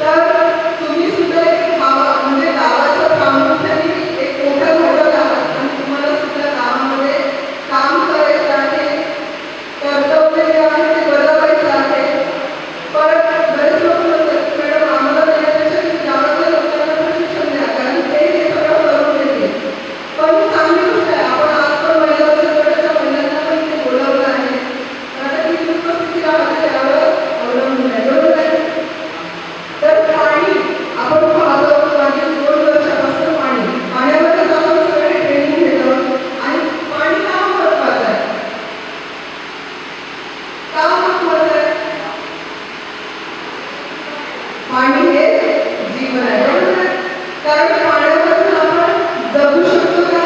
तर आणि हे जीवन आहे. कारण पाण्यापासून आपण जगू शकतो